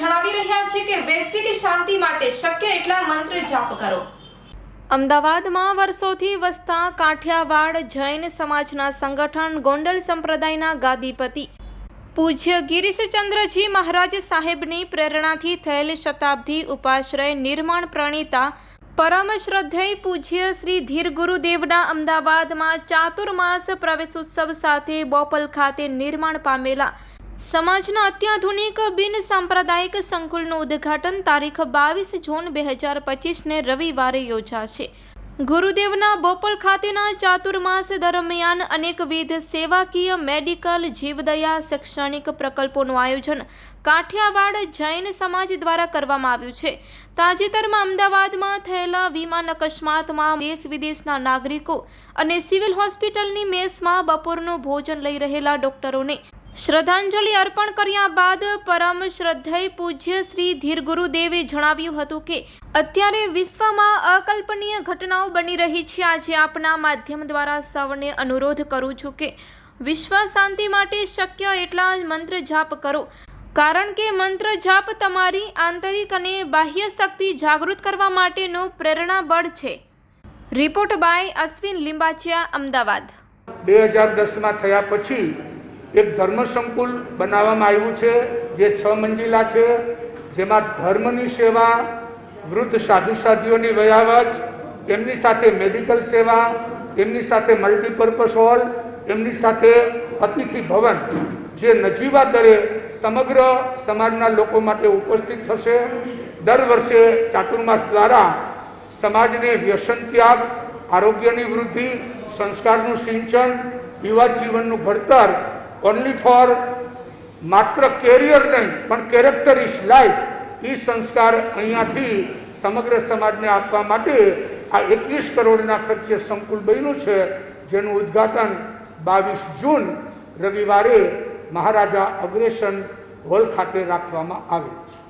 જણાવી રહ્યા છે કે વૈશ્વિક શાંતિ માટે શક્ય એટલા મંત્ર જાપ કરો. અમદાવાદમાં વર્ષોથી વસતા કાઠિયાવાડ જૈન સમાજના સંગઠન ગોંડલ સંપ્રદાયના ગાદીપતિ પૂજ્ય ગિરીશચંદ્રજી મહારાજ સાહેબની પ્રેરણાથી થયેલ શતાબ્દી ઉપાશ્રય નિર્માણ પ્રણીતા પરમ શ્રદ્ધેય પૂજ્ય શ્રી ધીર ગુરુદેવના અમદાવાદમાં ચાતુર્માસ પ્રવેશોત્સવ સાથે બોપલ ખાતે નિર્માણ પામેલા સમાજના અત્યાધુનિક બિન સાંપ્રદાયિક સંકુલનું ઉદ્ઘાટન તારીખ બાવીસ જૂન બે હજાર પચીસને રવિવારે યોજાશે. ગુરુદેવના બોપલ ખાતેના ચાતુર્માસ દરમિયાન અનેકવિધ સેવાકીય મેડિકલ જીવદયા શૈક્ષણિક પ્રકલ્પોનું આયોજન કાઠિયાવાડ જૈન સમાજ દ્વારા કરવામાં આવ્યું છે. તાજેતરમાં અમદાવાદમાં થયેલા વિમાન અકસ્માતમાં દેશ વિદેશના નાગરિકો અને સિવિલ હોસ્પિટલની મેસમાં બપોરનું ભોજન લઈ રહેલા ડોક્ટરોને શ્રદ્ધાંજલિ અર્પણ કર્યા બાદ પરમ શ્રદ્ધેય પૂજ્ય શ્રી ધીર ગુરુદેવે જણાવ્યું હતું કે, અત્યારે વિશ્વમાં અકલ્પનીય ઘટનાઓ બની રહી છે. આજે આપના માધ્યમ દ્વારા સૌને અનુરોધ કરું છું કે, વિશ્વ શાંતિ માટે શક્ય એટલા મંત્ર જાપ કરો. કારણ કે મંત્ર જાપ તમારી આંતરિક અને બાહ્ય શક્તિ જાગૃત કરવા માટેનું પ્રેરણા બળ છે. Report by Ashwin Limbachiya, Ahmedabad. બે હજાર દસમાં થયા પછી એક ધર્મ સંકુલ બનાવવામાં આવ્યું છે, જે છ મંજિલા છે, જેમાં ધર્મની સેવા, વૃદ્ધ સાધુ સાધ્યોની વયાવજ, એમની સાથે મેડિકલ સેવા, એમની સાથે મલ્ટીપર્પઝ હોલ, એમની સાથે અતિથિ ભવન, જે નજીવા દરે સમગ્ર સમાજના લોકો માટે ઉપસ્થિત થશે. દર વર્ષે ચાતુર્માસ દ્વારા સમાજને વ્યસન ત્યાગ, આરોગ્યની વૃદ્ધિ, સંસ્કારનું સિંચન યુવા જીવનનું ઘડતર ઓનલી ફોર માત્ર કેરિયર નહીં, પણ કેરેક્ટર ઇઝ લાઈફ એ સંસ્કાર અહીંયાથી સમગ્ર સમાજને આપવા માટે આ એકવીસ કરોડના ખર્ચે સંકુલ બન્યું છે, જેનું ઉદ્ઘાટન બાવીસ જૂન રવિવારે મહારાજા અગ્રેસન હોલ ખાતે રાખવામાં આવે છે.